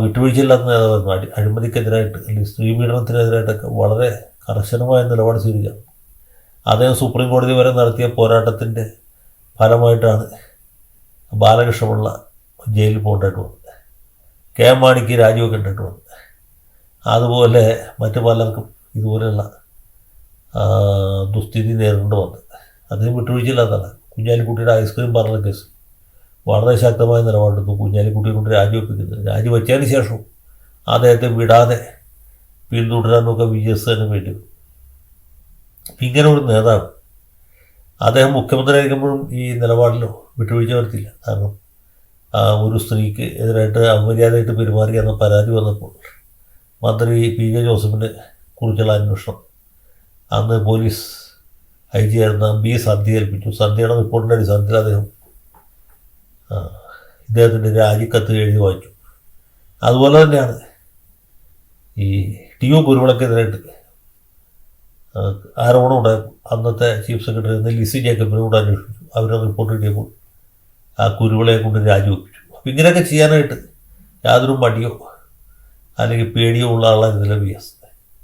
വിട്ടുവീഴ്ചയില്ലാത്ത നേതാവായിരുന്നു. അടി അഴിമതിക്കെതിരായിട്ട് അല്ലെങ്കിൽ സ്ത്രീ പീഡനത്തിനെതിരായിട്ടൊക്കെ വളരെ കർശനമായ നിലപാട് സ്വീകരിക്കാം. അദ്ദേഹം സുപ്രീം കോടതി വരെ നടത്തിയ പോരാട്ടത്തിന്റെ ഫലമായിട്ടാണ് ബാലകൃഷ്ണപിള്ള ജയിലിൽ പോകേണ്ടതായിട്ട് വന്നത്. കെ എം മാണിക്ക് രാജിവെക്കേണ്ടതായിട്ട് വന്നത്. അതുപോലെ മറ്റു പലർക്കും ഇതുപോലെയുള്ള ദുസ്ഥിതി നേരിടേണ്ടി വന്നത്. അദ്ദേഹം വിട്ടുവീഴ്ചയില്ലാത്തതാണ്. കുഞ്ഞാലിക്കുട്ടിയുടെ ഐസ്ക്രീം പാർലർ കേസ്. വളരെ ശക്തമായ നിലപാടെടുത്തു കുഞ്ഞാലിക്കുട്ടിയെ കൊണ്ട് രാജിവെപ്പിക്കുന്നത് രാജിവെച്ചതിന് ശേഷവും അദ്ദേഹത്തെ വിടാതെ പിന്തുടരാനൊക്കെ വി എസ് തന്നെ വേണ്ടി ഇങ്ങനെ ഒരു നേതാവ് അദ്ദേഹം മുഖ്യമന്ത്രിയായിരിക്കുമ്പോഴും ഈ നിലപാടിലോ വിട്ടുവീഴ്ച വരുത്തില്ല. കാരണം ഒരു സ്ത്രീക്ക് എതിരായിട്ട് അമര്യാദയായിട്ട് പെരുമാറി എന്ന പരാതി വന്നപ്പോൾ മന്ത്രി പി ജെ ജോസഫിനെ കുറിച്ചുള്ള അന്വേഷണം അന്ന് പോലീസ് ഐ ജി ആയിരുന്ന ബി സന്ധ്യ ഏൽപ്പിച്ചു. സന്ധ്യയുടെ റിപ്പോർട്ടിന്റെ അടിസ്ഥാനത്തിൽ അദ്ദേഹം ഇദ്ദേഹത്തിന്റെ രാജിക്കത്ത് എഴുതി വായിച്ചു. അതുപോലെ തന്നെയാണ് ഈ ടി ഒ കുരുവിളക്കെതിരായിട്ട് ആരോപണം ഉണ്ടായപ്പോൾ അന്നത്തെ ചീഫ് സെക്രട്ടറി എന്ന ലിസി ജേക്കബിനെ കൂടെ അന്വേഷിച്ചു. അവരെ റിപ്പോർട്ട് കിട്ടിയപ്പോൾ ആ കുരുവിളയെ കൊണ്ട് രാജിവെപ്പിച്ചു അപ്പം ഇങ്ങനെയൊക്കെ ചെയ്യാനായിട്ട് യാതൊരു മടിയോ അല്ലെങ്കിൽ പേടിയോ ഉള്ള ആളായിരുന്നില്ല വി എസ്.